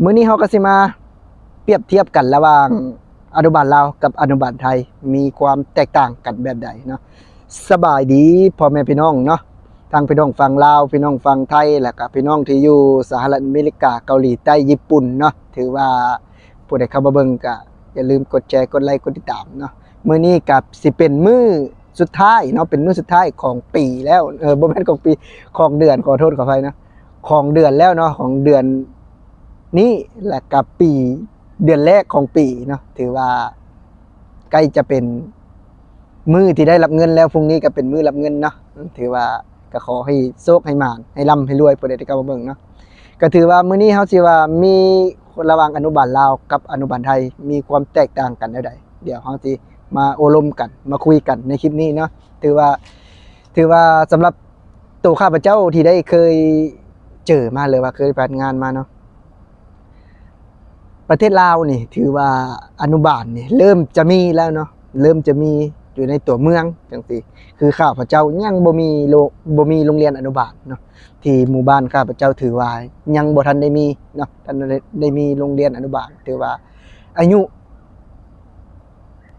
มื้อนี้เฮาก็สิมาเปรียบเทียบกันระหว่างอนุบาลลาวกับอนุบาลไทยมีความแตกต่างกันแบบใดเนาะสบายดีพ่อแม่พี่น้องเนาะทางพี่น้องฝั่งลาวพี่น้องฝั่งไทยแล้วก็พี่น้องที่อยู่สหรัฐอเมริกาเกาหลีใต้ญี่ปุ่นเนาะถือว่าผู้ใดเข้ามาเบิ่งก็อย่าลืมกดแชร์กดไลค์กดติดตามเนาะมื้อนี้กับสิเป็นมื้อสุดท้ายเนาะเป็นมื้อสุดท้ายของปีแล้วเออบ่แม่นของปีของเดือนขอโทษขออภัยนะของเดือนแล้วเนาะของเดือน นี้และกับปีเดือนแรกของปีเนาะถือว่าใกล้จะเป็นมือที่ได้รับเงินแล้วพรุ่งนี้ก็เป็นมือรับเงินเนาะถือว่าก็ขอให้โชคให้มานให้ร่ำให้รวยปรเด็นที่กำมเบิ่งเนาะก็ถือว่ามื้อนี้เฮาสิว่ามีระหว่างอนุบาลลาวกับอนุบาลไทยมีความแตกต่างกันแนวใดเดี๋ยวเฮาสิมาโอลมกันมาคุยกันในคลิปนี้เนาะถือว่าถือว่าสำหรับตัวข้าพเจ้าที่ได้เคยเจอมาเลยว่าเคยไปงานมาเนาะ ประเทศลาวนี่ ถือว่าอนุบาลนี่เริ่มจะมีแล้วเนาะเริ่มจะมีอยู่ในตัวเมืองจังสีคือข้าพเจ้ายังบ่มีโรงบ่มีโรงเรียนอนุบาลเนาะที่หมู่บ้านข้าพเจ้าถือว่ายังบ่ทันได้มีเนาะทันได้มีโรงเรียนอนุบาลถือว่าอายุ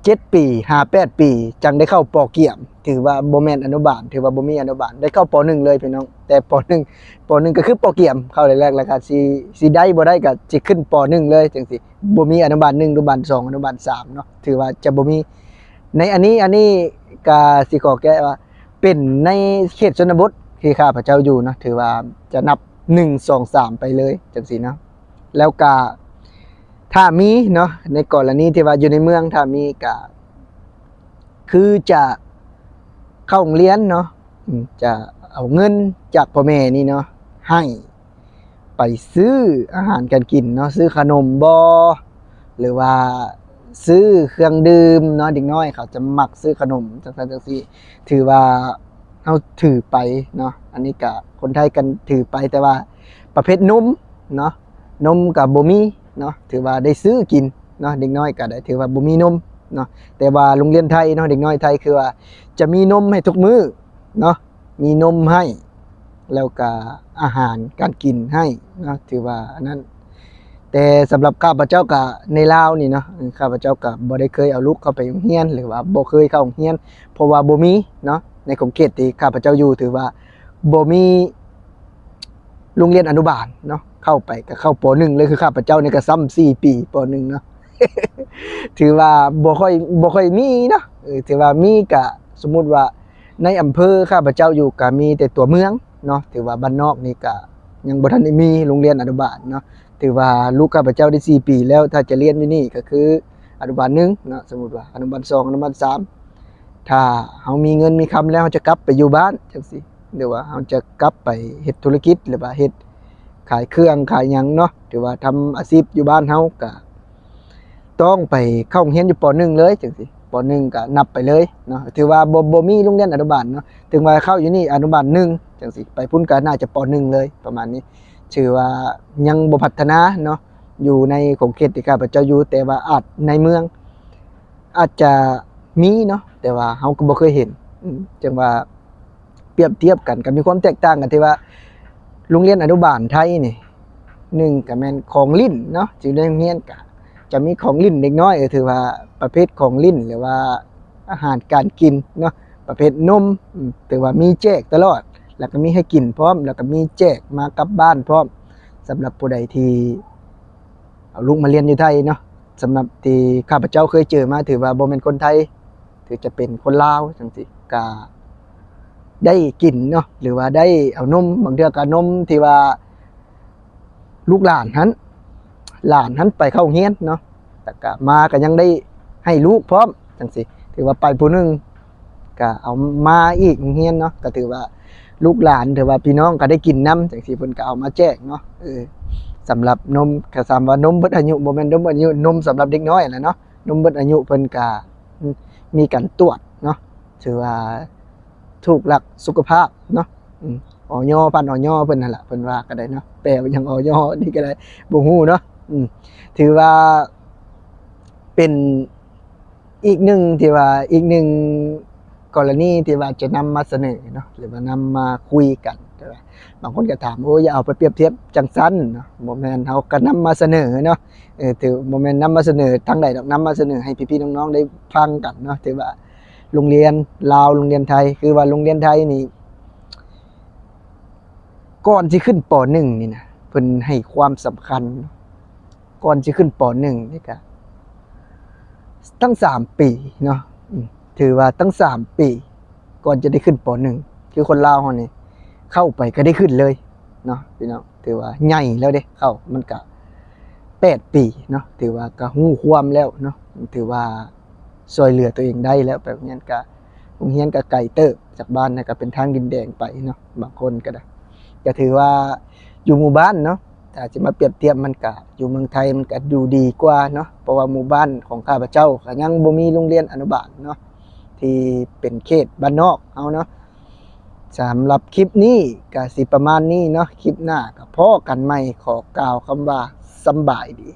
เจ็ดปีหาแปดปี จังได้เข้าปอเกี่ยม ถือว่าโบแมนอนุบาล ถือว่าบ่มีอนุบาล ได้เข้าปหนึ่งเลยพี่น้อง แต่ปหนึ่งปหนึ่งก็คือปอเกี่ยม เข้าแรกๆแล้วก็สิสิได้บ่ได้ก็สิขึ้นปหนึ่งเลยจังซี่บ่มีอนุบาลหนึ่งอนุบาลสองอนุบาลสามเนาะ ถือว่าจะบ่มี ในอันนี้อันนี้ก็สิขอแก้ว่า เป็นในเขตชนบทที่ข้าพเจ้าอยู่เนาะ ถือว่าจะนับหนึ่งสองสามไปเลยจังซี่เนาะ แล้วก็ ถ้ามีเนาะในกรณีที่ว่าอยู่ในเมืองถ้ามีก็คือจะเข้าโรงเรียนเนาะจะเอาเงินจากพ่อแม่นี่เนาะให้ไปซื้ออาหารการกินเนาะซื้อขนมบอหรือว่าซื้อเครื่องดื่มเนาะเด็กน้อยเขาจะมักซื้อขนมจังซั่นจังซี่ถือว่าเอาถือไปเนาะอันนี้ก็คนไทยกันถือไปแต่ว่าประเภทนมเนาะนมกับบมี เนาะถือว่าได้ซื้อกินเนาะเด็กน้อยก็ได้ถือว่าบ่มีนมเนาะแต่ว่าโรงเรียนไทยเนาะเด็กน้อยไทยคือว่าจะมีนมให้ทุกมื้อเนาะมีนมให้แล้วก็อาหารการกินให้เนาะถือว่าอันนั้น แต่สำหรับข้าพเจ้าก็ในลาวนี่เนาะข้าพเจ้าก็บ่ได้เคยเอาลูกเข้าไปโรงเรียน หรือว่าบ่เคยเข้าโรงเรียน เพราะว่าบ่มีเนาะในของเขตที่ข้าพเจ้าอยู่ถือว่าบ่มีโรงเรียนอนุบาลเนาะ เข้าไปก็เข้าปหนึ่งเลยคือข้าพเจ้านี่ก็ซ้ำสี่ปีปหนึ่งเนาะถือว่าบ่ค่อยบ่ค่อยมีเนาะถือว่ามีก็สมมุติว่าในอำเภอข้าพเจ้าอยู่ก็มีแต่ตัวเมืองเนาะถือว่าบ้านนอกนี่ก็ยังบ่ทันได้มีโรงเรียนอนุบาลเนาะถือว่าลูกข้าพเจ้าได้สี่ปี แล้วถ้าจะเรียนอยู่นี่ก็คืออนุบาลหนึ่งเนาะสมมุติว่าอนุบาลสองอนุบาลสามถ้าเฮามีเงินมีคำแล้วเราจะกลับไปอยู่บ้านจังซี่หรือว่าเราจะกลับไปเฮ็ดธุรกิจหรือว่าเฮ็ด ขายเครื่องขายหยังเนาะหรือว่าทำอาชีพอยู่บ้านเฮาก็ต้องไปเข้าโรงเรียนอยู่ป .1 เลยจังซี่ป .1 ก็นับไปเลยเนาะถือว่าบ่บ่มีโรงเรียนอนุบาลเนาะถึงว่าเข้าอยู่นี่อนุบาล1จังซี่ไปพุ่นก็น่าจะป .1 เลยประมาณนี้ชื่อว่ายังบ่พัฒนาเนาะอยู่ในของเขตที่ข้าพเจ้าอยู่แต่ว่าอาจในเมือง อาจจะมีเนาะแต่ว่าเฮาก็บ่เคยเห็นจังว่าเปรียบเทียบกันก็มีความแตกต่างกันที่ว่า โรงเรียนอนุบาลไทยนี่หนึ่งก็แมนของลิ้นเนาะจึงได้เรียนก็จะมีของลิ้นเด็กน้อยเออถือว่าประเภทของลิ้นหรือว่าอาหารการกินเนาะประเภทนมถือว่ามีแจกตลอด แล้วก็มีให้กินพร้อม แล้วก็มีแจกมากลับบ้านพร้อมสำหรับผู้ใดที่เอาลูกมาเรียนอยู่ไทยเนาะสำหรับที่ข้าพเจ้าเคยเจอมาถือว่าบ่แม่นคนไทย ถือจะเป็นคนลาวจังซี่ก็ ได้กินเนาะหรือว่าได้เอานมบางเทื่อก็นมที่ว่า ลูกหลานหันหลานหันไปเข้าโรงเฮียนเนาะแต่ก็มาก็ยังได้ให้ลูกพร้อมจังสิถือว่าไปผู้หนึงก็เอามาอีกโรงเฮียนเนาะก็ถือว่าลูกหลานถือว่าพี่น้องก็ได้กินน้ำจังสิเพิ่นก็เอามาแจกเนาะเออสำหรับนมก็สามว่านมเบิดอายุบ่แม่นนมเบิดอายุนมสำหรับเด็กน้อยแหละเนาะนมเบิดอายุเพิ่นก็มีการตรวจเนาะถือว่า ถูกหลักสุขภาพเนาะอืมออพันออยอเพิ่นนั่นแหละเพิ่นว่าก็ได้เนาะแปลว่าอย่างออยอนี่ก็ได้บ่ฮู้เนาะอืมถือว่าเป็นอีกหนึ่งที่ว่าอีกหนึ่งกรณีที่ว่าจะนำมาเสนอเนาะหรือว่านำมาคุยกันก็ได้บางคนก็ถามโอ้ยอย่าเอาไปเปรียบเทียบจังซั่นเนาะบ่แม่นเฮาก็นำมาเสนอเนาะเออถือบ่แม่นนำมาเสนอทางใดดอกนำมาเสนอให้พี่ๆน้องๆได้ฟังกันเนาะถือว่า โรงเรียนลาวโรงเรียนไทย คือว่าโรงเรียนไทยนี่ก่อนที่ขึ้นป .1 นี่นะเพิ่นให้ความสำคัญ ก่อนที่ขึ้นป .1 นี่ก็ตั้งสามปีเนาะถือว่าตั้งสามปี ก่อนจะได้ขึ้นป .1 คือคนลาวเฮานี่เข้าไปก็ได้ขึ้นเลยเนาะพี่น้องถือว่าใหญ่แล้วเด้เข้ามันก็แปดปีเนาะถือว่าก็ฮู้ความแล้วเนาะถือว่า ช่วยเหลือตัวเองได้แล้วแบบนี้ก็โรงเรียนก็ไกลเติบจากบ้านนะก็เป็นทางดินแดงไปเนาะบางคนก็ได้ก็ถือว่าอยู่หมู่บ้านเนาะถ้าจะมาเปรียบเทียบมันก็อยู่เมืองไทยมันก็ดูดีกว่าเนาะเพราะว่าหมู่บ้านของข้าพเจ้าก็ยังบ่มีโรงเรียนอนุบาลเนาะที่เป็นเขตบ้านนอกเอาเนาะสำหรับคลิปนี้ก็สิประมาณนี้เนาะคลิปหน้าก็พ่อกันใหม่ขอกล่าวคำว่าสบายดี